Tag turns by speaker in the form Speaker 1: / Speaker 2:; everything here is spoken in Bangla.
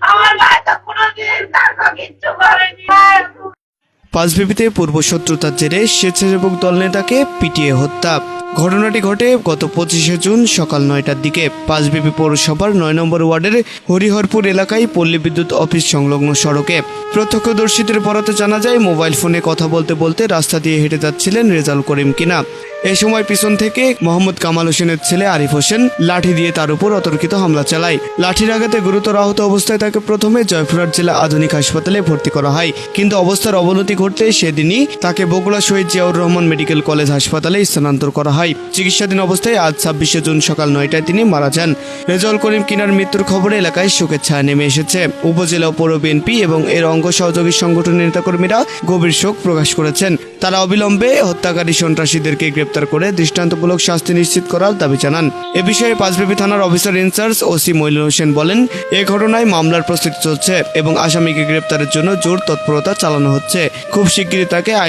Speaker 1: আমার পূর্ব শত্রুতার জেরে স্বেচ্ছাসেবক দল নেতাকে পিটিয়ে হত্যা। ঘটনাটি ঘটে গত পঁচিশে জুন সকাল নয়টার দিকে। পাঁচবিবি পৌরসভার নয় নম্বর ওয়ার্ডের হরিহরপুর এলাকায় পল্লী বিদ্যুৎ অফিস সংলগ্ন সড়কে। প্রত্যক্ষদর্শীদের বরাতে জানা যায়, মোবাইল ফোনে কথা বলতে বলতে রাস্তা দিয়ে হেঁটে যাচ্ছিলেন রেজাল করিম কিনা। এ সময় পিছন থেকে মোহাম্মদ কামাল হোসেনের ছেলে আরিফ হোসেন লাঠি দিয়ে তার উপর অতর্কিত হামলা চালায়। লাঠির আঘাতে গুরুতর আহত অবস্থায় তাকে প্রথমে জয়পুরহাট জেলা আধুনিক হাসপাতালে ভর্তি করা হয়। কিন্তু অবস্থার অবনতি ঘটতে সেদিনই তাকে বগুড়া শহীদ জিয়াউর রহমান মেডিকেল কলেজ হাসপাতালে স্থানান্তর করা হয়। চিকিৎসাধীন অবস্থায় আজ ছাব্বিশে জুন সকাল নয়টায় তিনি মারা যান। রেজাউল করিম কিনার মৃত্যুর খবরে এলাকায় শোকের ছায়া নেমে এসেছে। উপজেলা পৌর বিএনপি এবং এর অঙ্গ সহযোগী সংগঠনের নেতাকর্মীরা গভীর শোক প্রকাশ করেছেন। তারা অবিলম্বে হত্যাকারী সন্ত্রাসীদেরকে গ্রেপ্তার করে দৃষ্টান্তমূলক শাস্তি নিশ্চিত করার দাবি জানান। এ বিষয়ে পাঁচবিবি থানার officer in charge OC Mainul Hossain বলেন, এ ঘটনায় মামলার প্রস্তুতি চলছে এবং আসামিকে গ্রেপ্তারের জন্য জোর তৎপরতা চালানো হচ্ছে। খুব শিগগিরই তাকে আইন